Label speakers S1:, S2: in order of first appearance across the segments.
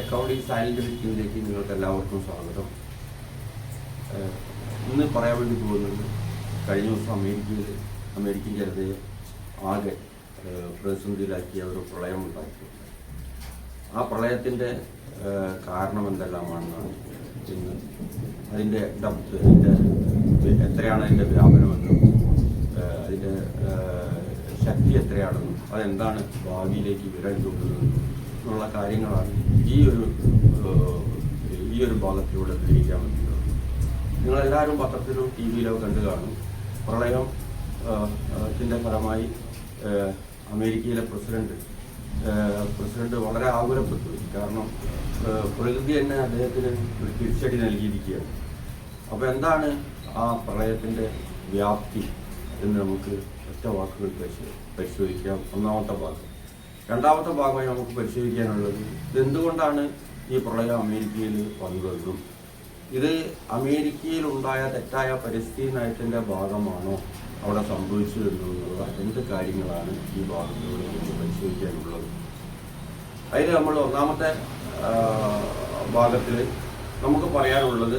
S1: Accounting silent വിറ്റിലേക്ക് നിങ്ങൾക്ക് എല്ലാവർക്കും സ്വാഗതം. ഇന്ന് പറയാൻ വേണ്ടി പോകുന്നത് കഴിഞ്ഞ ദിവസം അമേരിക്കയിൽ അമേരിക്കൻ ജനതയെ ആകെ പ്രതിസന്ധിയിലാക്കിയ ഒരു പ്രളയം ഉണ്ടാക്കിയിട്ടുണ്ട് ആ പ്രളയത്തിന്റെ കാരണം എന്തെല്ലാമാണെന്നാണ് ഇന്ന് അതിന്റെ ഡപ്ത് അതിന്റെ എത്രയാണ് അതിന്റെ വ്യാപനമെന്നും അതിന്റെ ശക്തി എത്രയാണെന്നും അതെന്താണ് ഭാവിയിലേക്ക് വിരൽ ചൂണ്ടുന്നതെന്നും എന്നുള്ള കാര്യങ്ങളാണ് ഈ ഒരു ഈ ഒരു ഭാഗത്തിലൂടെ തെളിയിക്കാൻ പറ്റുന്നത്. നിങ്ങളെല്ലാവരും പത്രത്തിലും ടി വിയിലോ കണ്ടു കാണും. പ്രളയം ത്തിന്റെ ഫലമായി അമേരിക്കയിലെ പ്രസിഡന്റ് പ്രസിഡന്റ് വളരെ ആകുലപ്പെട്ടു. കാരണം പ്രകൃതി തന്നെ അദ്ദേഹത്തിന് ഒരു തിരിച്ചടി നൽകിയിരിക്കുകയാണ്. അപ്പോൾ എന്താണ് ആ പ്രളയത്തിന്റെ വ്യാപ്തി എന്ന് നമുക്ക് ഒറ്റ വാക്കുകൾ പരിശോ- പരിശോധിക്കാം. ഒന്നാമത്തെ ഭാഗം. രണ്ടാമത്തെ ഭാഗമായി നമുക്ക് പരിശോധിക്കാനുള്ളത് ഇതെന്തുകൊണ്ടാണ് ഈ പ്രളയം അമേരിക്കയിൽ വന്നതെന്നും ഇത് അമേരിക്കയിൽ ഉണ്ടായ തെറ്റായ പരിസ്ഥിതി നയത്തിന്റെ ഭാഗമാണോ അവിടെ സംഭവിച്ചു എന്നുള്ളത് എന്ത് കാര്യങ്ങളാണ് ഈ ഭാഗത്തിലൂടെ നമുക്ക് പരിശോധിക്കാനുള്ളത്? അതിൽ നമ്മൾ ഒന്നാമത്തെ ഭാഗത്തിൽ നമുക്ക് പറയാനുള്ളത്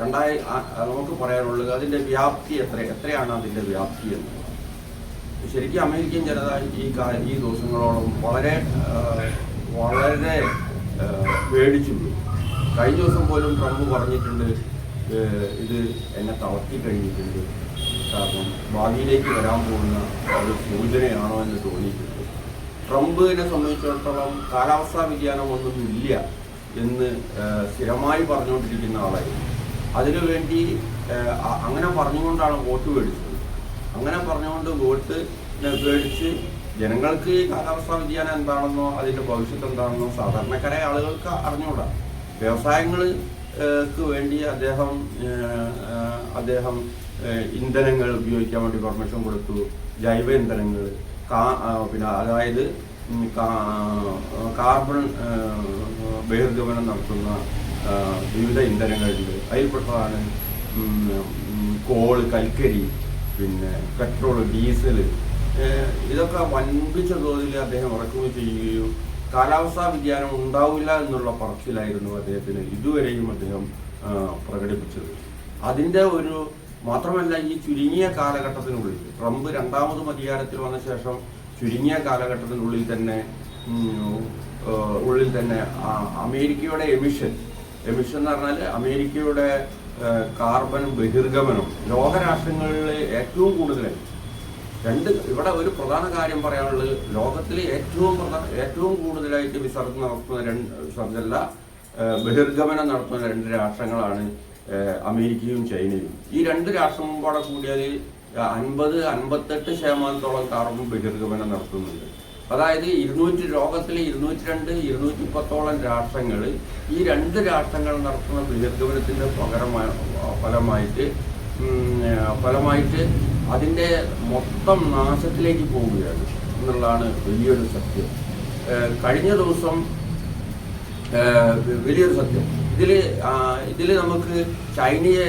S1: രണ്ടായി നമുക്ക് പറയാനുള്ളത് അതിന്റെ വ്യാപ്തി എത്ര എത്രയാണ് അതിന്റെ വ്യാപ്തി എന്ന്. ശരിക്കും അമേരിക്കൻ ജനത ഈ ഈ ദിവസങ്ങളോളം വളരെ വളരെ പേടിച്ചു കഴിഞ്ഞ ദിവസം പോലും ട്രംപ് പറഞ്ഞിട്ടുണ്ട് ഇത് എന്നെ തളർത്തി കഴിഞ്ഞിട്ടുണ്ട്. കാരണം ഭാവിയിലേക്ക് വരാൻ പോകുന്ന ഒരു സൂചനയാണോ എന്ന് തോന്നിയിട്ടുണ്ട്. ട്രംപിനെ സംബന്ധിച്ചിടത്തോളം കാലാവസ്ഥാ വ്യതിയാനമൊന്നും ഇല്ല എന്ന് സ്ഥിരമായി പറഞ്ഞുകൊണ്ടിരിക്കുന്ന ആളായിരുന്നു. അതിനുവേണ്ടി അങ്ങനെ പറഞ്ഞുകൊണ്ടാണ് വോട്ട് മേടിച്ചത്. അങ്ങനെ പറഞ്ഞുകൊണ്ട് വോട്ട് പേടിച്ച് ജനങ്ങൾക്ക് ഈ കാലാവസ്ഥാ വ്യതിയാനം എന്താണെന്നോ അതിന്റെ ഭവിഷ്യത്ത് എന്താണെന്നോ സാധാരണക്കാരായ ആളുകൾക്ക് അറിഞ്ഞുകൂടാ. വ്യവസായങ്ങൾക്ക് വേണ്ടി അദ്ദേഹം അദ്ദേഹം ഇന്ധനങ്ങൾ ഉപയോഗിക്കാൻ വേണ്ടി പെർമിഷൻ കൊടുത്തു. ജൈവ ഇന്ധനങ്ങൾ പിന്നെ അതായത് കാർബൺ ബഹിർഗമനം നടത്തുന്ന വിവിധ ഇന്ധനങ്ങളുണ്ട്. അതിൽപ്പെട്ടതാണ് കോൾ കൽക്കരി പിന്നെ പെട്രോൾ ഡീസൽ ഇതൊക്കെ വൻപിച്ച തോതിൽ അദ്ദേഹം ഇറക്കുമതി ചെയ്യുകയും കാലാവസ്ഥാ വ്യതിയാനം ഉണ്ടാവില്ല എന്നുള്ള പറച്ചിലായിരുന്നു അദ്ദേഹത്തിന് ഇതുവരെയും അദ്ദേഹം പ്രകടിപ്പിച്ചത്. അതിന്റെ ഒരു മാത്രമല്ല ഈ ചുരുങ്ങിയ കാലഘട്ടത്തിനുള്ളിൽ ട്രംപ് രണ്ടാമതും അധികാരത്തിൽ വന്ന ശേഷം ചുരുങ്ങിയ കാലഘട്ടത്തിനുള്ളിൽ തന്നെ ഉള്ളിൽ തന്നെ അമേരിക്കയുടെ എമിഷൻ എമിഷൻ എന്ന് പറഞ്ഞാൽ അമേരിക്കയുടെ കാർബൺ ബഹിർഗമനം. ലോകരാഷ്ട്രങ്ങളിൽ ഏറ്റവും കൂടുതലായി രണ്ട് ഇവിടെ ഒരു പ്രധാന കാര്യം പറയാനുള്ളത് ലോകത്തിലെ ഏറ്റവും പ്രധാന ഏറ്റവും കൂടുതലായിട്ട് വിസർജനം നടത്തുന്ന രണ്ട് വിസർജനല്ല ബഹിർഗമനം നടത്തുന്ന രണ്ട് രാഷ്ട്രങ്ങളാണ് അമേരിക്കയും ചൈനയും. ഈ രണ്ട് രാഷ്ട്രം കൂടെ കൂടിയത് അൻപത് അൻപത്തെട്ട് ശതമാനത്തോളം കാർബൺ ബഹിർഗമനം നടത്തുന്നുണ്ട്. അതായത് ഇരുന്നൂറ്റി ലോകത്തിലെ ഇരുന്നൂറ്റി രണ്ട് ഇരുന്നൂറ്റി പത്തോളം രാഷ്ട്രങ്ങൾ ഈ രണ്ട് രാഷ്ട്രങ്ങൾ നടത്തുന്ന ബഹിർഗമനത്തിന്റെ പകരമായ ഫലമായിട്ട് ഫലമായിട്ട് അതിന്റെ മൊത്തം നാശത്തിലേക്ക് പോവുകയാണ് എന്നുള്ളതാണ് വലിയൊരു സത്യം. കഴിഞ്ഞ ദിവസം വലിയൊരു സത്യം. ഇതിൽ ഇതിൽ നമുക്ക് ചൈനയെ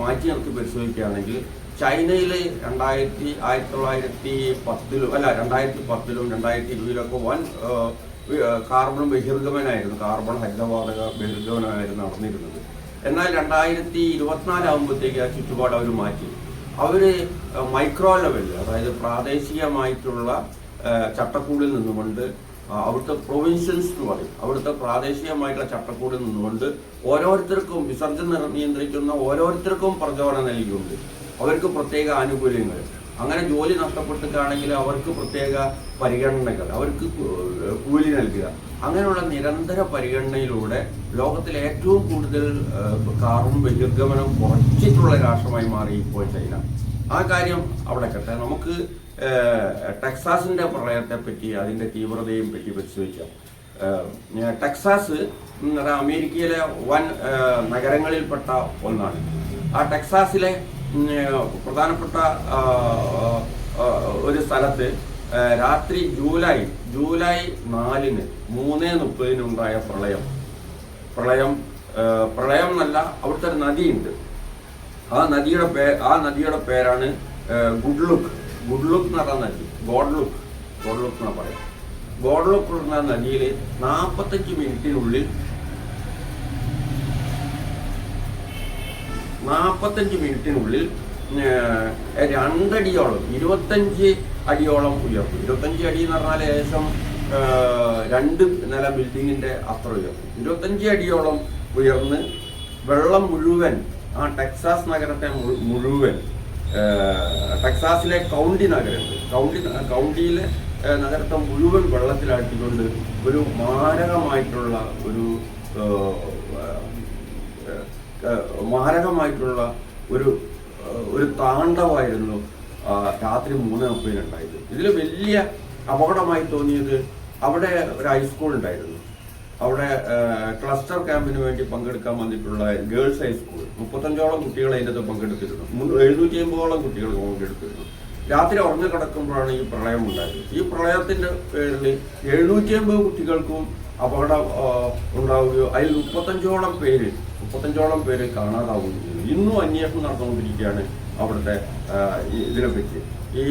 S1: മാറ്റി നിർത്തി പരിശോധിക്കുകയാണെങ്കിൽ ചൈനയിൽ രണ്ടായിരത്തി ആയിരത്തി തൊള്ളായിരത്തി പത്തിലും അല്ല രണ്ടായിരത്തി പത്തിലും രണ്ടായിരത്തി ഇരുപതിലൊക്കെ വൻ കാർബൺ ബഹിർഗമനായിരുന്നു. കാർബൺ ഹരിതവാതക ബഹിർഗമനമായിരുന്നു നടന്നിരുന്നത്. എന്നാൽ രണ്ടായിരത്തി ഇരുപത്തിനാലാകുമ്പോഴത്തേക്ക് ആ ചുറ്റുപാട് അവർ മാറ്റി. അവർ മൈക്രോ ലെവലിൽ അതായത് പ്രാദേശികമായിട്ടുള്ള ചട്ടക്കൂടിൽ നിന്നുകൊണ്ട് അവിടുത്തെ പ്രൊവിൻഷ്യൽസ് എന്ന് പറയും. അവിടുത്തെ പ്രാദേശികമായിട്ടുള്ള ചട്ടക്കൂടിൽ നിന്നുകൊണ്ട് ഓരോരുത്തർക്കും വിസർജനം നിയന്ത്രിക്കുന്ന ഓരോരുത്തർക്കും പ്രചോദനം നൽകിയിട്ടുണ്ട്. അവർക്ക് പ്രത്യേക ആനുകൂല്യങ്ങൾ. അങ്ങനെ ജോലി നഷ്ടപ്പെട്ടിട്ടാണെങ്കിൽ അവർക്ക് പ്രത്യേക പരിഗണനകൾ അവർക്ക് കൂലി നൽകുക. അങ്ങനെയുള്ള നിരന്തര പരിഗണനയിലൂടെ ലോകത്തിലെ ഏറ്റവും കൂടുതൽ കാർബൺ ബഹിർഗമനം കുറച്ചിട്ടുള്ള രാഷ്ട്രമായി മാറി ഇപ്പോൾ ചൈന. ആ കാര്യം അവിടെ കട്ടെ നമുക്ക് ടെക്സാസിന്റെ പ്രളയത്തെ പറ്റി അതിന്റെ തീവ്രതയും പറ്റി പരിശോധിക്കാം. ടെക്സാസ് അമേരിക്കയിലെ വൻ നഗരങ്ങളിൽപ്പെട്ട ഒന്നാണ്. ആ ടെക്സാസിലെ പ്രധാനപ്പെട്ട ഒരു സ്ഥലത്ത് രാത്രി ജൂലൈ ജൂലൈ നാലിന് മൂന്ന് മുപ്പതിനുണ്ടായ പ്രളയം. പ്രളയം പ്രളയം എന്നല്ല അവിടുത്തെ ഒരു നദിയുണ്ട്. ആ നദിയുടെ പേ ആ നദിയുടെ പേരാണ് ഗുഡ്ലുക്ക്. ഗുഡ്ലുക്ക് ഗുഡ് ലുക്ക് എന്ന് പറഞ്ഞ നദി ഗോഡ്ലുക്ക്. ഗോഡ്ലുക്ക് എന്നാണ് ലുക്ക് ഗോഡ്ലുക്ക് എന്ന നദിയിൽ നാൽപ്പത്തഞ്ച് മിനിറ്റിനുള്ളിൽ നാൽപ്പത്തഞ്ച് മിനിറ്റിനുള്ളിൽ രണ്ടടിയോളം ഇരുപത്തഞ്ച് അടിയോളം ഉയർത്തും. ഇരുപത്തഞ്ച് അടി എന്ന് പറഞ്ഞാൽ ഏകദേശം രണ്ട് നില ബിൽഡിങ്ങിന്റെ അത്ര ഉയർത്തും. ഇരുപത്തഞ്ച് അടിയോളം ഉയർന്ന് വെള്ളം മുഴുവൻ ആ ടെക്സാസ് നഗരത്തെ മുഴുവൻ ടെക്സാസിലെ കൗണ്ടി നഗരമുണ്ട് കൗണ്ടി കൗണ്ടിയിലെ നഗരത്തെ മുഴുവൻ വെള്ളത്തിലാക്കിക്കൊണ്ട് ഒരു മാരകമായിട്ടുള്ള ഒരു മാരകമായിട്ടുള്ള ഒരു ഒരു താണ്ഡവായിരുന്നു രാത്രി മൂന്ന് മുപ്പതിനുണ്ടായത്. ഇതിൽ വലിയ അപകടമായി തോന്നിയത് അവിടെ ഒരു ഹൈസ്കൂൾ ഉണ്ടായിരുന്നു. അവിടെ ക്ലസ്റ്റർ ക്യാമ്പിന് വേണ്ടി പങ്കെടുക്കാൻ വന്നിട്ടുള്ള ഗേൾസ് ഹൈസ്കൂൾ മുപ്പത്തഞ്ചോളം കുട്ടികൾ അതിന്റെ പങ്കെടുത്തിരുന്നു. എഴുന്നൂറ്റി അമ്പതോളം കുട്ടികൾ പങ്കെടുത്തിരുന്നു. രാത്രി ഉറങ്ങി കിടക്കുമ്പോഴാണ് ഈ പ്രളയം ഉണ്ടായത്. ഈ പ്രളയത്തിന്റെ പേരിൽ എഴുന്നൂറ്റി അമ്പത് കുട്ടികൾക്കും അപകടം ഉണ്ടാവുകയോ അതിൽ മുപ്പത്തഞ്ചോളം പേര് മുപ്പത്തഞ്ചോളം പേര് ചെയ്തു ഇന്നും അന്വേഷണം നടന്നുകൊണ്ടിരിക്കുകയാണ് അവിടുത്തെ ഇതിനെപ്പറ്റി ഈ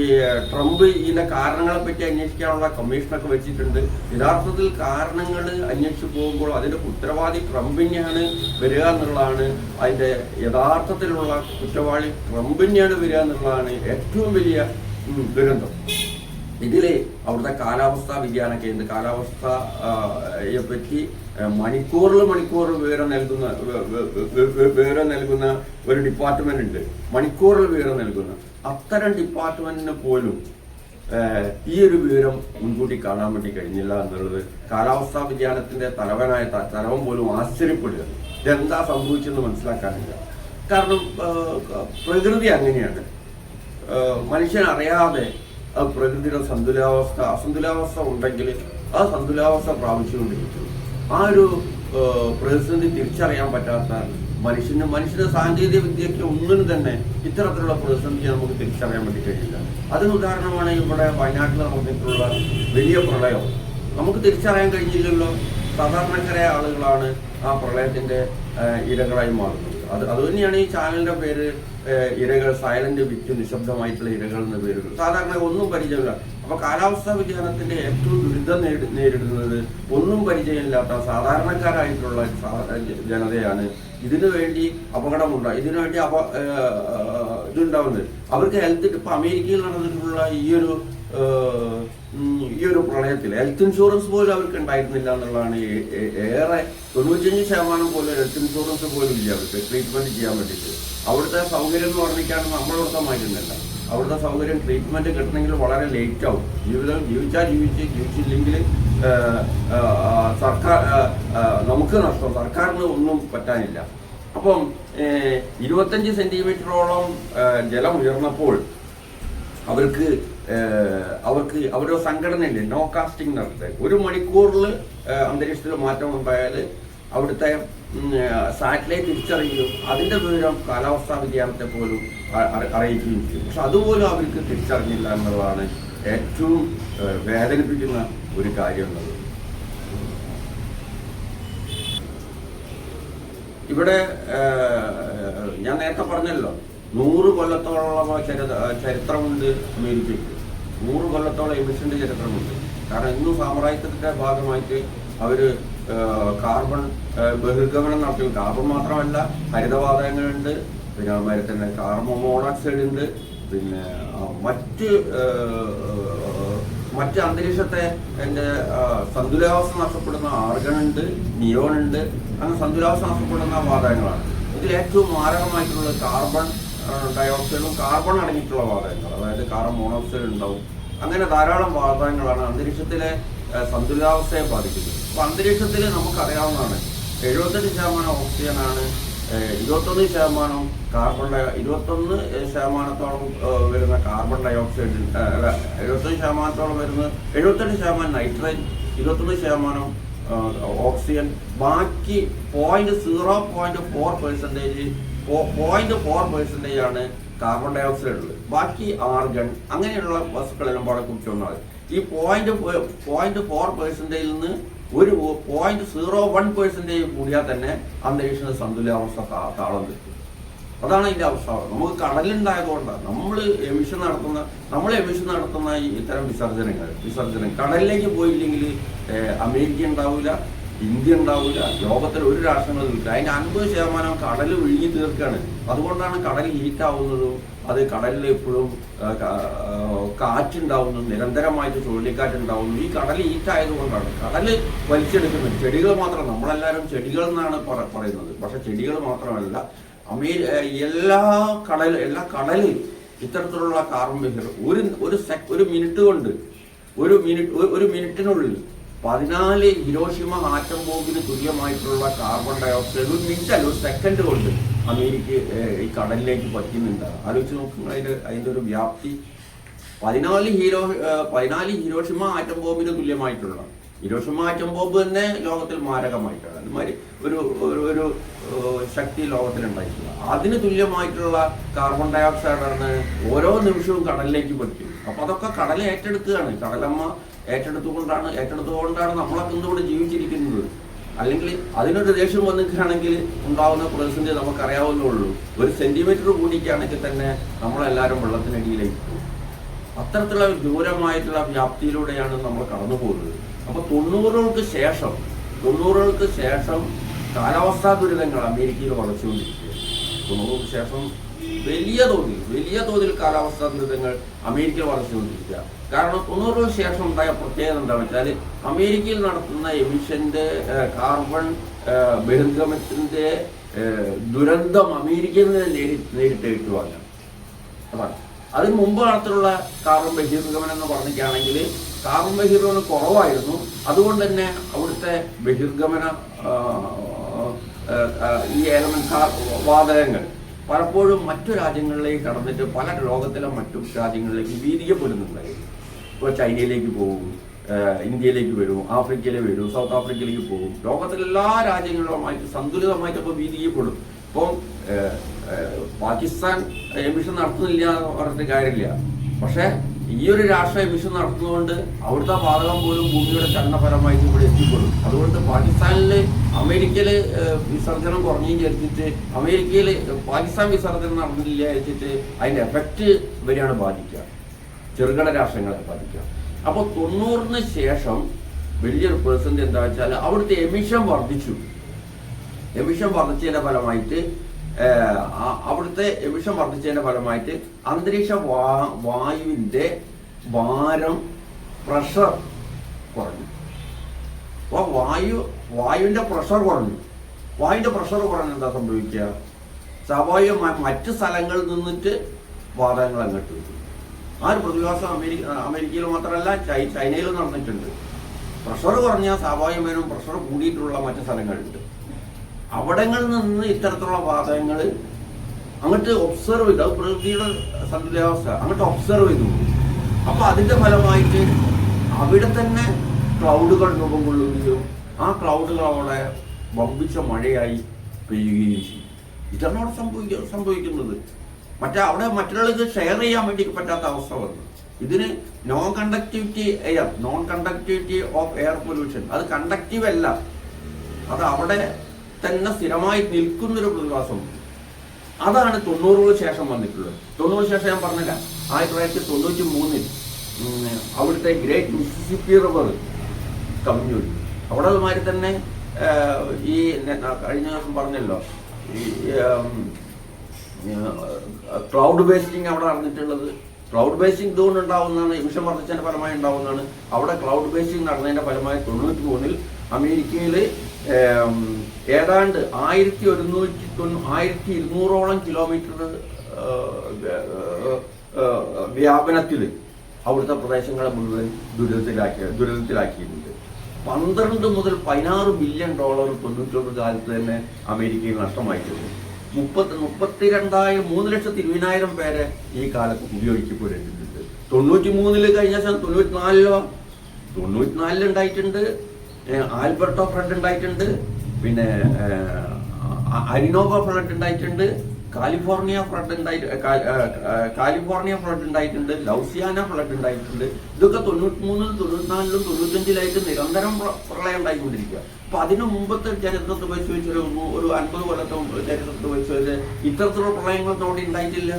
S1: ട്രംപ് ഇതിന്റെ കാരണങ്ങളെ പറ്റി അന്വേഷിക്കാനുള്ള കമ്മീഷനൊക്കെ വെച്ചിട്ടുണ്ട്. യഥാർത്ഥത്തിൽ കാരണങ്ങൾ അന്വേഷിച്ചു പോകുമ്പോൾ അതിന്റെ ഉത്തരവാദി ട്രംപിനെയാണ് വരിക എന്നുള്ളതാണ് അതിന്റെ യഥാർത്ഥത്തിലുള്ള കുറ്റവാളി ട്രംപിനെയാണ് വരിക എന്നുള്ളതാണ് ഏറ്റവും വലിയ ദുരന്തം. ഇതിൽ അവിടുത്തെ കാലാവസ്ഥാ വിജ്ഞാന കേന്ദ്ര കാലാവസ്ഥയെ പറ്റി മണിക്കൂറിൽ മണിക്കൂർ വിവരം നൽകുന്ന വിവരം നൽകുന്ന ഒരു ഡിപ്പാർട്ട്മെന്റ് ഉണ്ട്. മണിക്കൂറിൽ വിവരം നൽകുന്ന. അത്തരം ഡിപ്പാർട്ട്മെന്റിന് പോലും ഈ ഒരു വിവരം മുൻകൂട്ടി കാണാൻ വേണ്ടി കഴിഞ്ഞില്ല എന്നുള്ളത് കാലാവസ്ഥാ വ്യതിയാനത്തിന്റെ തലവനായ തലവൻ പോലും ആശ്ചര്യപ്പെടുക ഇതെന്താ സംഭവിച്ചെന്ന് മനസ്സിലാക്കാനില്ല. കാരണം പ്രകൃതി അങ്ങനെയാണ്. മനുഷ്യൻ അറിയാതെ പ്രകൃതിയുടെ സന്തുലാവസ്ഥ അസന്തുലാവസ്ഥ ഉണ്ടെങ്കിൽ ആ സന്തുലാവസ്ഥ പ്രാപിച്ചുകൊണ്ടിരിക്കും. ആ ഒരു പ്രതിസന്ധി തിരിച്ചറിയാൻ പറ്റാത്ത മനുഷ്യന് മനുഷ്യന്റെ സാങ്കേതിക വിദ്യയ്ക്ക് ഒന്നിനും തന്നെ ഇത്തരത്തിലുള്ള പ്രതിസന്ധി നമുക്ക് തിരിച്ചറിയാൻ വേണ്ടി കഴിയില്ല. അതിന് ഉദാഹരണമാണ് ഇവിടെ വയനാട്ടിൽ നടന്നിട്ടുള്ള വലിയ പ്രളയം. നമുക്ക് തിരിച്ചറിയാൻ കഴിഞ്ഞില്ലല്ലോ. സാധാരണക്കാരായ ആളുകളാണ് ആ പ്രളയത്തിന്റെ ഇരകളായി മാറുന്നത്. അത് അതുതന്നെയാണ് ഈ ചാനലിന്റെ പേര് ഇരകൾ സൈലന്റ് വിറ്റ് നിശബ്ദമായിട്ടുള്ള ഇരകൾ എന്ന പേരുകൾ. സാധാരണ ഒന്നും പരിചയമില്ല. അപ്പൊ കാലാവസ്ഥാ വ്യതിയാനത്തിന്റെ ഏറ്റവും ദുരിതം നേരിടുന്നത് ഒന്നും പരിചയമില്ലാത്ത സാധാരണക്കാരായിട്ടുള്ള ജനതയാണ് ഇതിനു വേണ്ടി അപകടമുണ്ടായി ഇതിനു വേണ്ടി അപ ഇതുണ്ടാവുന്നത്. അവർക്ക് ഹെൽത്ത് ഇപ്പൊ അമേരിക്കയിൽ നടന്നിട്ടുള്ള ഈ ഒരു ഈ ഒരു പ്രളയത്തിൽ ഹെൽത്ത് ഇൻഷുറൻസ് പോലും അവർക്ക് ഉണ്ടായിരുന്നില്ല എന്നുള്ളതാണ് ഏറെ തൊണ്ണൂറ്റഞ്ച് ശതമാനം പോലും ഹെൽത്ത് ഇൻഷുറൻസ് പോലും ഇല്ല അവർക്ക്. ട്രീറ്റ്മെന്റ് ചെയ്യാൻ വേണ്ടിയിട്ട്. അവിടുത്തെ സൗകര്യം എന്ന് നമ്മൾ നമ്മളിവിടുത്തെ മാറ്റുന്നില്ല അവിടുത്തെ സൗകര്യം ട്രീറ്റ്മെന്റ് കിട്ടണമെങ്കിൽ വളരെ ലേറ്റ് ആവും. ജീവിതം ജീവിച്ചാൽ ജീവിച്ച് ജീവിച്ചില്ലെങ്കിൽ സർക്കാർ നമുക്ക് നഷ്ടം. സർക്കാരിന് ഒന്നും പറ്റാനില്ല. അപ്പം ഇരുപത്തഞ്ച് സെന്റിമീറ്ററോളം ജലം ഉയർന്നപ്പോൾ അവർക്ക് അവർക്ക് അവരുടെ സംഘടനയില്ലേ നോ കാസ്റ്റിംഗ് നടത്തുക ഒരു മണിക്കൂറിൽ അന്തരീക്ഷത്തിൽ മാറ്റം ഉണ്ടായാൽ അവിടുത്തെ സാറ്റലൈറ്റ് തിരിച്ചറിയുകയും അതിന്റെ വിവരം കാലാവസ്ഥാ വ്യതിയാനത്തെ പോലും അറിയിക്കുകയും ചെയ്യും പക്ഷെ അതുപോലും അവർക്ക് തിരിച്ചറിഞ്ഞില്ല എന്നുള്ളതാണ് ഏറ്റവും വേദനിപ്പിക്കുന്ന ഒരു കാര്യം എന്നത് ഇവിടെ ഞാൻ നേരത്തെ പറഞ്ഞല്ലോ നൂറ് കൊല്ലത്തോളം ചരിത ചരിത്രമുണ്ട് അമേരിക്കയ്ക്ക്. നൂറ് കൊല്ലത്തോളം എമിഷന്റെ ചരിത്രമുണ്ട്. കാരണം ഇന്നും സാമ്രാജ്യത്തിന്റെ ഭാഗമായിട്ട് അവർ കാർബൺ ബഹിർഗമനം നടത്തി. കാർബൺ മാത്രമല്ല ഹരിതവാതകങ്ങളുണ്ട്. പിന്നെ അതുമാതിരി തന്നെ കാർബൺ മോണോക്സൈഡ് ഉണ്ട്. പിന്നെ മറ്റ് മറ്റ് അന്തരീക്ഷത്തെ എന്റെ സന്തുലാവസ്ഥ നഷ്ടപ്പെടുന്ന ആർഗൺ ഉണ്ട് നിയോൺ ഉണ്ട്. അങ്ങനെ സന്തുലാവസ്ഥ നഷ്ടപ്പെടുന്ന വാതകങ്ങളാണ്. ഇതിൽ ഏറ്റവും മാരകമായിട്ടുള്ളത് കാർബൺ ഡയോക്സൈഡും കാർബൺ അടങ്ങിയിട്ടുള്ള വാതകങ്ങൾ അതായത് കാർബൺ മോണോക്സൈഡ് ഉണ്ടാവും. അങ്ങനെ ധാരാളം വാതകങ്ങളാണ് അന്തരീക്ഷത്തിലെ സന്തുലാവസ്ഥയെ ബാധിക്കുന്നത്. അപ്പൊ അന്തരീക്ഷത്തിൽ നമുക്കറിയാവുന്നതാണ്. എഴുപത്തെട്ട് ശതമാനം ഓക്സിജനാണ് ആണ് ഇരുപത്തൊന്ന് ശതമാനം കാർബൺ ഡൈ ഇരുപത്തൊന്ന് ശതമാനത്തോളം വരുന്ന കാർബൺ ഡൈ ഓക്സൈഡ് അല്ല എഴുപത്തൊന്ന് ശതമാനത്തോളം വരുന്ന എഴുപത്തെട്ട് ശതമാനം നൈട്രജൻ ഇരുപത്തൊന്ന് ശതമാനം ഓക്സിജൻ ബാക്കി point zero point four percentage point four percentage ആണ് കാർബൺ ഡൈ ഓക്സൈഡ് ഉള്ളത്. ബാക്കി ആർഗൺ അങ്ങനെയുള്ള വസ്തുക്കളെല്ലാം പാടെ കുറിച്ചൊന്നാണ് ഈ പോയിന്റ് പോയിന്റ് ഫോർ പെർസെന്റേജിൽ നിന്ന് ഒരു പോയിന്റ് സീറോ വൺ പേഴ്സന്റേജ് കൂടിയാൽ തന്നെ അന്തരീക്ഷ സന്തുലിതാവസ്ഥ താളം തെറ്റും അതാണ് അതിന്റെ അവസ്ഥ. നമുക്ക് കടലുണ്ടായതുകൊണ്ടാണ് നമ്മൾ എമിഷൻ നടത്തുന്ന നമ്മൾ എമിഷൻ നടത്തുന്ന ഇത്തരം വിസർജനങ്ങൾ വിസർജനം കടലിലേക്ക് പോയില്ലെങ്കിൽ അമേരിക്ക ഉണ്ടാവില്ല ഇന്ത്യ ഉണ്ടാവില്ല ലോകത്തിൽ ഒരു രാഷ്ട്രങ്ങളും ഇല്ല. അതിന്റെ അൻപത് ശതമാനം കടൽ വിഴുങ്ങി തീർക്കാണ്. അതുകൊണ്ടാണ് കടൽ ഹീറ്റ് ആവുന്നതും അത് കടലിൽ എപ്പോഴും കാറ്റുണ്ടാവുന്നതും നിരന്തരമായിട്ട് ചുഴലിക്കാറ്റ് ഉണ്ടാവുന്നതും ഈ കടൽ ആയതുകൊണ്ടാണ്. കടൽ വലിച്ചെടുക്കുന്നത് ചെടികൾ മാത്രം നമ്മളെല്ലാവരും ചെടികൾ എന്നാണ് പറയുന്നത്. പക്ഷെ ചെടികൾ മാത്രമല്ല അമേരി എല്ലാ കടൽ എല്ലാ കടലിൽ ഇത്തരത്തിലുള്ള കാർബൺ ഒരു ഒരു മിനിറ്റ് കൊണ്ട് ഒരു മിനിറ്റ് ഒരു മിനിറ്റിനുള്ളിൽ പതിനാല് ഹിരോഷിമ ആറ്റം ബോംബിന് തുല്യമായിട്ടുള്ള കാർബൺ ഡൈ ഓക്സൈഡ് ഒരു മിനിറ്റ് അല്ല ഒരു സെക്കൻഡ് കൊണ്ട് അമേരിക്ക ഈ കടലിലേക്ക് പറ്റുന്നുണ്ട്. ആലോചിച്ച് നോക്കുമ്പോൾ അതിന്റെ ഒരു വ്യാപ്തി. പതിനാല് ഹീരോ പതിനാല് ഹിരോഷിമ ആറ്റം ബോംബിന് തുല്യമായിട്ടുള്ള. ഹിരോഷിമ ആറ്റം ബോംബ് തന്നെ ലോകത്തിൽ മാരകമായിട്ടാണ്. അതുമാതിരി ഒരു ഒരു ശക്തി ലോകത്തിലുണ്ടായിട്ടുള്ള അതിന് തുല്യമായിട്ടുള്ള കാർബൺ ഡൈ ഓക്സൈഡാണ് ഓരോ നിമിഷവും കടലിലേക്ക് പറ്റും. അപ്പൊ അതൊക്കെ കടൽ ഏറ്റെടുക്കുകയാണ്. കടലമ്മ ഏറ്റെടുത്തുകൊണ്ടാണ് ഏറ്റെടുത്തുകൊണ്ടാണ് നമ്മളൊക്കെ ഇന്നിവിടെ ജീവിച്ചിരിക്കുന്നത്. അല്ലെങ്കിൽ അതിനൊരു ദേഷ്യം വന്നിട്ടാണെങ്കിൽ ഉണ്ടാവുന്ന പ്രതിസന്ധി നമുക്കറിയാവുന്നേ ഉള്ളൂ. ഒരു സെന്റിമീറ്റർ കൂടിക്കാണെങ്കിൽ തന്നെ നമ്മളെല്ലാവരും വെള്ളത്തിനടിയിലേക്ക് പോകും. അത്തരത്തിലുള്ള ദൂരമായിട്ടുള്ള വ്യാപ്തിയിലൂടെയാണ് നമ്മൾ കടന്നു പോകുന്നത് അപ്പൊ തൊണ്ണൂറുകൾക്ക് ശേഷം തൊണ്ണൂറുകൾക്ക് ശേഷം കാലാവസ്ഥാ ദുരിതങ്ങൾ അമേരിക്കയിൽ വളച്ചുകൊണ്ടിരിക്കുക തൊണ്ണൂറുകൾക്ക് ശേഷം വലിയ തോതിൽ വലിയ തോതിൽ കാലാവസ്ഥാ ദുരിതങ്ങൾ അമേരിക്കയിൽ വർദ്ധിച്ചുകൊണ്ടിരിക്കുക കാരണം തൊണ്ണൂറിന് ശേഷം ഉണ്ടായ പ്രത്യേകത എന്താണെന്ന് വെച്ചാൽ അമേരിക്കയിൽ നടത്തുന്ന എമിഷന്റെ കാർബൺ ബഹിർഗമത്തിന്റെ ദുരന്തം അമേരിക്കയിൽ നിന്ന് നേരി നേരിട്ട് ഏറ്റുവാങ്ങാം അതാണ് അതിന് മുമ്പ് കാലത്തിലുള്ള കാർബൺ ബഹിർഗമനം എന്ന് പറഞ്ഞിട്ടാണെങ്കിൽ കാർബൺ ബഹിർഗമനം കുറവായിരുന്നു. അതുകൊണ്ട് തന്നെ അവിടുത്തെ ബഹിർഗമന ഈ എലമെന്റ് വാതകങ്ങൾ പലപ്പോഴും മറ്റു രാജ്യങ്ങളിലേക്ക് കടന്നിട്ട് പല ലോകത്തിലെ മറ്റു രാജ്യങ്ങളിലേക്ക് വീതിക്കപ്പെടുന്നുണ്ടായിരുന്നു ഇപ്പോൾ ചൈനയിലേക്ക് പോകും ഇന്ത്യയിലേക്ക് വരും ആഫ്രിക്കയിലേക്ക് വരും സൗത്ത് ആഫ്രിക്കയിലേക്ക് പോകും. ലോകത്തിലെ എല്ലാ രാജ്യങ്ങളുമായിട്ട് സന്തുലിതമായിട്ട് ഇപ്പോൾ വീതിക്കപ്പെടും. ഇപ്പോൾ പാകിസ്ഥാൻ എമിഷൻ നടത്തുന്നില്ല എന്ന് പറഞ്ഞിട്ട് കാര്യമില്ല. പക്ഷേ ഈ ഒരു രാഷ്ട്രീയ മിഷൻ നടത്തുന്നതുകൊണ്ട് അവിടുത്തെ വാതകം പോലും ഭൂമിയുടെ ചലനപരമായിട്ട് ഇവിടെ എത്തിപ്പെടും. അതുകൊണ്ട് പാകിസ്ഥാനിൽ അമേരിക്കയിൽ വിസർജനം കുറഞ്ഞു വിചാരിച്ചിട്ട് അമേരിക്കയിൽ പാകിസ്ഥാൻ വിസർജനം നടന്നില്ല വെച്ചിട്ട് അതിന്റെ എഫക്റ്റ് ഇവരെയാണ് ബാധിക്കുക. ചെറുകിട രാഷ്ട്രങ്ങളെ ബാധിക്കുക. അപ്പോൾ തൊണ്ണൂറിന് ശേഷം വലിയൊരു പ്രതിസന്ധി എന്താ വെച്ചാൽ അവിടുത്തെ എമിഷൻ വർദ്ധിച്ചു. എമിഷൻ വർദ്ധിച്ചതിന്റെ ഫലമായിട്ട് അവിടുത്തെ വിഷം വർദ്ധിച്ചതിന്റെ ഫലമായിട്ട് അന്തരീക്ഷ വാ വായുവിന്റെ ഭാരം പ്രഷർ കുറഞ്ഞു. അപ്പോൾ വായു വായുവിന്റെ പ്രഷർ കുറഞ്ഞു. വായുവിന്റെ പ്രഷർ കുറഞ്ഞ എന്താ സംഭവിക്കുക? സ്വാഭാവികമായി മറ്റ് സ്ഥലങ്ങളിൽ നിന്നിട്ട് വാതകങ്ങൾ അങ്ങോട്ട് വരും. ആ ഒരു പ്രതിഭാസം അമേരിക്ക അമേരിക്കയിൽ മാത്രമല്ല ചൈനയിലും നടന്നിട്ടുണ്ട്. പ്രഷർ കുറഞ്ഞാൽ സ്വാഭാവികമായും പ്രഷർ കൂടിയിട്ടുള്ള മറ്റു സ്ഥലങ്ങളുണ്ട്. അവിടങ്ങളിൽ നിന്ന് ഇത്തരത്തിലുള്ള വാതകങ്ങൾ അങ്ങോട്ട് ഒബ്സർവ് ചെയ്തു. അത് പ്രകൃതിയുടെ സന്തുലിതാവസ്ഥ. അങ്ങോട്ട് ഒബ്സർവ് ചെയ്തു. അപ്പോൾ അതിന്റെ ഫലമായിട്ട് അവിടെ തന്നെ ക്ലൗഡുകൾ രൂപം കൊള്ളുകയും ആ ക്ലൗഡുകൾ അവിടെ വമ്പിച്ച മഴയായി പെയ്യുകയും ചെയ്യും ഇതാണ് അവിടെ സംഭവിക്ക സംഭവിക്കുന്നത്. മറ്റേ അവിടെ മറ്റുള്ളവർക്ക് ഷെയർ ചെയ്യാൻ വേണ്ടി പറ്റാത്ത അവസ്ഥ വന്നു. ഇതിന് non conductivity air non conductivity of air pollution അത് കണ്ടക്റ്റീവ് അല്ല. അത് അവിടെ തന്നെ സ്ഥിരമായി നിൽക്കുന്നൊരു പ്രതിഭാസം. അതാണ് തൊണ്ണൂറുകൾ ശേഷം വന്നിട്ടുള്ളത്. തൊണ്ണൂറ് ശേഷം ഞാൻ പറഞ്ഞില്ല. ആയിരത്തി തൊള്ളായിരത്തി തൊണ്ണൂറ്റി മൂന്നിൽ അവിടുത്തെ ഗ്രേറ്റ് മിസിസിപ്പി റിവർ കവിഞ്ഞു അവിടെ അതുമാതിരി തന്നെ ഈ കഴിഞ്ഞ ദിവസം പറഞ്ഞല്ലോ ഈ ക്ലൗഡ് ബേസ്റ്റിംഗ് അവിടെ നടന്നിട്ടുള്ളത്. ക്ലൗഡ് ബേസിംഗ് ഇതുകൊണ്ട് ഉണ്ടാവുന്നതാണ് നിമിഷ വർദ്ധിച്ചതിന്റെ ഫലമായി ഉണ്ടാവുന്നതാണ്. അവിടെ ക്ലൗഡ് ബേസിംഗ് നടന്നതിന്റെ ഫലമായി തൊണ്ണൂറ്റി മൂന്നിൽ അമേരിക്കയിൽ ഏതാണ്ട് ആയിരത്തി ഒരുന്നൂറ്റി തൊണ്ണൂ ആയിരത്തി ഇരുന്നൂറോളം കിലോമീറ്റർ വ്യാപനത്തിൽ അവിടുത്തെ പ്രദേശങ്ങളെ മുഴുവൻ ദുരിതത്തിലാക്കി ദുരിതത്തിലാക്കിയിട്ടുണ്ട്. പന്ത്രണ്ട് മുതൽ പതിനാറ് ബില്യൺ ഡോളർ തൊണ്ണൂറ്റൊന്ന് കാലത്ത് തന്നെ അമേരിക്കയിൽ നഷ്ടമായിട്ടുണ്ട്. മുപ്പത്തി മുപ്പത്തിരണ്ടായിരം മൂന്ന് ലക്ഷത്തി ഇരുപതിനായിരം പേരെ ഈ കാലത്ത് ഉപയോഗിക്കപ്പെട്ടിട്ടുണ്ട് തൊണ്ണൂറ്റി മൂന്നിൽ കഴിഞ്ഞ ശേഷം തൊണ്ണൂറ്റിനാലിലോ തൊണ്ണൂറ്റിനാലിൽ ഉണ്ടായിട്ടുണ്ട്. ആൽബർട്ടോ ഫ്രണ്ട് ഉണ്ടായിട്ടുണ്ട്. പിന്നെ ഫ്രണ്ട് അരിനോവ ഫ്ലഡ് ഉണ്ടായിട്ടുണ്ട്. കാലിഫോർണിയ ഫ്ലഡ് ഉണ്ടായിട്ട് കാലിഫോർണിയ ഫ്ലഡ് ഉണ്ടായിട്ടുണ്ട് ലൗസിയാന ഫ്ലഡ് ഉണ്ടായിട്ടുണ്ട്. ഇതൊക്കെ തൊണ്ണൂറ്റിമൂന്നിലും തൊണ്ണൂറ്റിനാലിലും തൊണ്ണൂറ്റഞ്ചിലായിട്ട് നിരന്തരം പ്രളയം ഉണ്ടായിക്കൊണ്ടിരിക്കുക. അപ്പൊ അതിനു മുമ്പത്തെ ചരിത്രത്തെ വെച്ച് വെച്ചൊരു ഒരു അൻപത് കൊല്ലത്തെ ചരിത്രത്തെ വെച്ച് വെച്ച് ഇത്തരത്തിലുള്ള പ്രളയങ്ങളൊന്നും അവിടെ ഉണ്ടായിട്ടില്ല.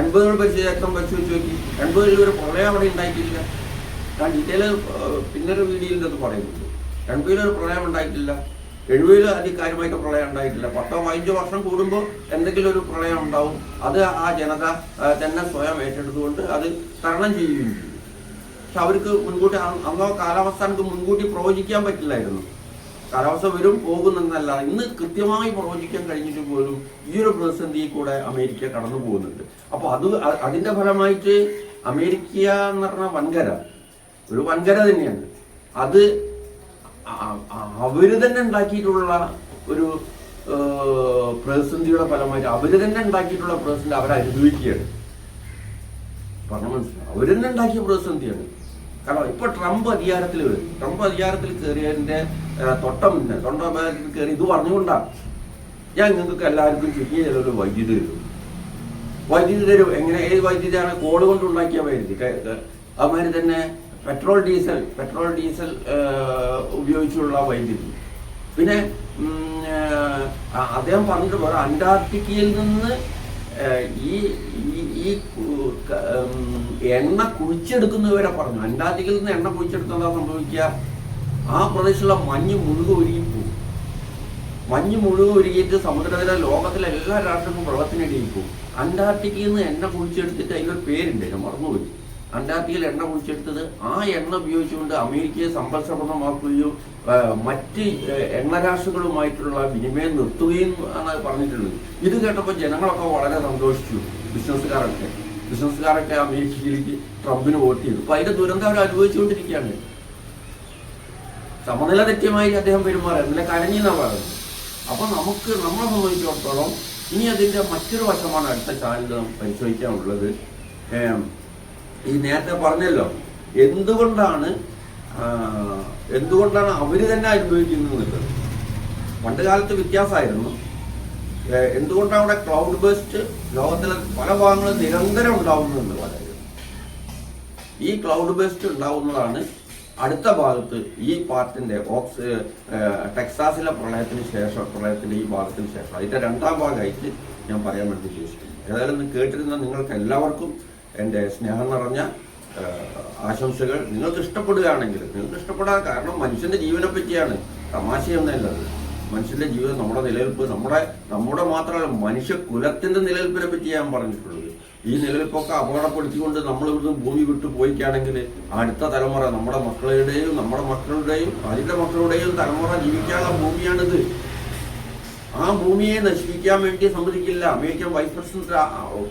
S1: എൺപതുകൾ വെച്ച് ചരിത്രം വെച്ച് വെച്ച് നോക്കി. എൺപതിൽ ഒരു പ്രളയം അവിടെ ഉണ്ടായിട്ടില്ല. ഞാൻ ഡീറ്റെയിൽ പിന്നൊരു വീഡിയോയിൽ അത് പറയുന്നുണ്ട്. എൺപതിലൊരു പ്രളയം ഉണ്ടായിട്ടില്ല. എഴുപതിൽ അതികാര്യമായിട്ട് പ്രളയം ഉണ്ടായിട്ടില്ല. പത്തോ പതിനഞ്ചോ വർഷം കൂടുമ്പോൾ എന്തെങ്കിലും ഒരു പ്രളയം ഉണ്ടാവും. അത് ആ ജനത തന്നെ സ്വയം ഏറ്റെടുത്തുകൊണ്ട് അത് തരണം ചെയ്യുകയും ചെയ്യും. പക്ഷെ അവർക്ക് മുൻകൂട്ടി അന്നോ കാലാവസ്ഥ നമുക്ക് മുൻകൂട്ടി പ്രവചിക്കാൻ പറ്റില്ലായിരുന്നു. കാലാവസ്ഥ വരും പോകുന്നെന്നല്ല ഇന്ന് കൃത്യമായി പ്രവചിക്കാൻ കഴിഞ്ഞിട്ട് പോലും ഈ ഒരു പ്രതിസന്ധിയിൽ കൂടെ അമേരിക്ക കടന്നു പോകുന്നുണ്ട്. അപ്പൊ അത് അതിന്റെ ഫലമായിട്ട് അമേരിക്ക എന്ന് പറഞ്ഞ വൻകര ഒരു വൻകര തന്നെയാണ്. അത് അവർ തന്നെ ഉണ്ടാക്കിയിട്ടുള്ള ഒരു പ്രതിസന്ധിയുടെ ഫലമായിട്ട് അവർ തന്നെ ഉണ്ടാക്കിയിട്ടുള്ള പ്രതിസന്ധി അവർ അനുഭവിക്കുകയാണ്. പറഞ്ഞ മനസ്സിലാവും അവർ തന്നെ ഉണ്ടാക്കിയ പ്രതിസന്ധിയാണ്. കാരണം ഇപ്പൊ ട്രംപ് അധികാരത്തിൽ വരും. ട്രംപ് അധികാരത്തിൽ കയറിയതിന്റെ തൊട്ടം തൊട്ട മുന്നേ തൊണ്ട കയറി ഇത് പറഞ്ഞുകൊണ്ടാണ്. ഞാൻ നിങ്ങൾക്ക് എല്ലാവർക്കും ചുരുങ്ങിയ ചിലൊരു വൈദ്യുതി തരും. വൈദ്യുതി തരും. എങ്ങനെ? ഏത് വൈദ്യുതിയാണ്? കോൾ കൊണ്ട് ഉണ്ടാക്കിയ വൈദ്യുതി. അതുമാതിരി തന്നെ പെട്രോൾ ഡീസൽ പെട്രോൾ ഡീസൽ ഉപയോഗിച്ചുള്ള വൈദ്യുതി. പിന്നെ അദ്ദേഹം പറഞ്ഞിട്ട് പറയാം അന്റാർട്ടിക്കയിൽ നിന്ന് ഈ ഈ- എണ്ണ കുഴിച്ചെടുക്കുന്നവരെ പറഞ്ഞു. അന്റാർട്ടിക്കയിൽ നിന്ന് എണ്ണ കുഴിച്ചെടുത്താൽ എന്താ സംഭവിക്കുക? ആ പ്രദേശത്തുള്ള മഞ്ഞ് മുഴുവൻ ഒരുങ്ങിപ്പോകും മഞ്ഞ് മുഴുവൻ ഒരുങ്ങിയിട്ട് സമുദ്രത്തിലെ ലോകത്തിലെ എല്ലാ രാഷ്ട്രങ്ങളും വെള്ളത്തിനിടയിൽ പോകും. അന്റാർട്ടിക്കയിൽ നിന്ന് എണ്ണ കുഴിച്ചെടുത്തിട്ട് അതിനൊരു പേരുണ്ട് ഞാൻ മറന്നുപോയി. അന്റാർട്ടിക്കയിൽ എണ്ണ കുഴിച്ചെടുത്തത് ആ എണ്ണ ഉപയോഗിച്ചുകൊണ്ട് അമേരിക്കയെ സമ്പൽസമൃദ്ധമാക്കുകയും മറ്റ് എണ്ണ എണ്ണരാശികളുമായിട്ടുള്ള വിനിമയം നിർത്തുകയും ആണ് പറഞ്ഞിട്ടുള്ളത്. ഇത് കേട്ടപ്പോൾ ജനങ്ങളൊക്കെ വളരെ സന്തോഷിച്ചു ബിസിനസ്സുകാരൊക്കെ. ബിസിനസ്സുകാരൊക്കെ അമേരിക്കയിലേക്ക് ട്രംപിന് വോട്ട് ചെയ്തു. അപ്പൊ അതിന്റെ ദുരന്തം അവർ അനുഭവിച്ചുകൊണ്ടിരിക്കുകയാണ്. സമനില തെറ്റിയമായി അദ്ദേഹം പെരുമാറുക നല്ല കരഞ്ഞെന്നാ പറയുന്നത്? അപ്പൊ നമുക്ക് നമ്മളെ സംബന്ധിച്ചിടത്തോളം ഇനി അതിന്റെ മറ്റൊരു വശമാണ് അടുത്ത ചാനൽ പരിശോധിക്കാനുള്ളത്. ഈ നേരത്തെ പറഞ്ഞല്ലോ എന്തുകൊണ്ടാണ് എന്തുകൊണ്ടാണ് അവർ തന്നെ അനുഭവിക്കുന്നത് പണ്ട് കാലത്ത് വ്യത്യാസമായിരുന്നു. എന്തുകൊണ്ടാണ് അവിടെ ക്ലൗഡ് ബേസ്റ്റ് ലോകത്തിലെ പല ഭാഗങ്ങളും നിരന്തരം ഉണ്ടാവുന്നുണ്ട് പറയുന്നത് ഈ ക്ലൗഡ് ബേസ്റ്റ് ഉണ്ടാവുന്നതാണ് അടുത്ത ഭാഗത്ത് ഈ പാർട്ടിന്റെ ഓക്സ് ടെക്സാസിലെ പ്രളയത്തിന് ശേഷം പ്രളയത്തിന്റെ ഈ ഭാഗത്തിന് ശേഷം. അതിന്റെ രണ്ടാം ഭാഗമായിട്ട് ഞാൻ പറയാൻ വേണ്ടി ഉദ്ദേശിക്കുന്നു. ഏതായാലും കേട്ടിരുന്ന നിങ്ങൾക്ക് എല്ലാവർക്കും എന്റെ സ്നേഹം നിറഞ്ഞ ആശംസകൾ നിങ്ങൾക്ക് ഇഷ്ടപ്പെടുകയാണെങ്കിൽ നിങ്ങൾക്ക് ഇഷ്ടപ്പെടാൻ കാരണം മനുഷ്യന്റെ ജീവനെ പറ്റിയാണ് തമാശയൊന്നല്ലത് മനുഷ്യന്റെ ജീവിതം നമ്മുടെ നിലനിൽപ്പ് നമ്മുടെ നമ്മുടെ മാത്രമല്ല മനുഷ്യ കുലത്തിന്റെ നിലനിൽപ്പിനെ പറ്റി ഞാൻ പറഞ്ഞിട്ടുള്ളത്. ഈ നിലനിൽപ്പൊക്കെ അപകടപ്പെടുത്തിക്കൊണ്ട് നമ്മൾ ഇവിടുന്ന് ഭൂമി വിട്ടു പോയിക്കാണെങ്കിൽ അടുത്ത തലമുറ നമ്മുടെ മക്കളുടെയും നമ്മുടെ മക്കളുടെയും അതിന്റെ മക്കളുടെയും തലമുറ ജീവിക്കാനുള്ള ഭൂമിയാണിത്. ആ ഭൂമിയെ നശിപ്പിക്കാൻ വേണ്ടി സമ്മതിക്കില്ല. American vice president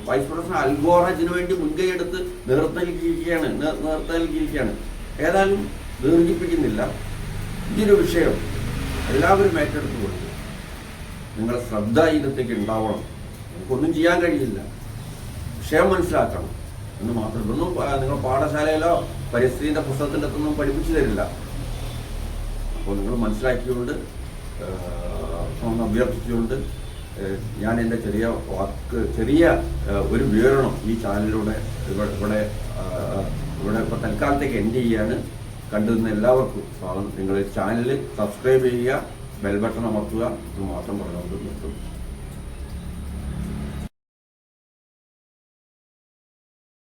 S1: vice president അൽഗോറജിന് വേണ്ടി മുൻകൈ എടുത്ത് നേർത്തലിരിക്കുകയാണ് നേർത്തലിരിക്കുകയാണ് ഏതായാലും ദീർഘിപ്പിക്കുന്നില്ല. ഇതൊരു വിഷയം. എല്ലാവരും ഏറ്റെടുത്തു കൊടുത്തു. നിങ്ങളുടെ ശ്രദ്ധ ഇതിനത്തേക്ക് ഉണ്ടാവണം. നമുക്കൊന്നും ചെയ്യാൻ കഴിയില്ല. വിഷയം മനസ്സിലാക്കണം. എന്ന് മാത്രം ഇതൊന്നും നിങ്ങൾ പാഠശാലയിലോ പരിസ്ഥിതിയുടെ പുസ്തകത്തിന്റെ അകത്തൊന്നും പഠിപ്പിച്ചു തരില്ല. അപ്പോൾ നിങ്ങൾ മനസ്സിലാക്കിക്കൊണ്ട് ഒന്ന് അഭ്യർത്ഥിച്ചുകൊണ്ട് ഞാൻ എന്റെ ചെറിയ വാക്ക് ചെറിയ ഒരു വിവരണം ഈ ചാനലിലൂടെ ഇവിടെ ഇവിടെ ഇവിടെ ഇപ്പോൾ തൽക്കാലത്തേക്ക് എൻഡ് ചെയ്യാണ്. കണ്ടുനിന്ന എല്ലാവർക്കും സ്വാഗതം. നിങ്ങൾ ചാനൽ സബ്സ്ക്രൈബ് ചെയ്യുക ബെൽ ബട്ടൺ അമർത്തുക ഇത് മാത്രം പറഞ്ഞുകൊണ്ട് നിർത്തുന്നു.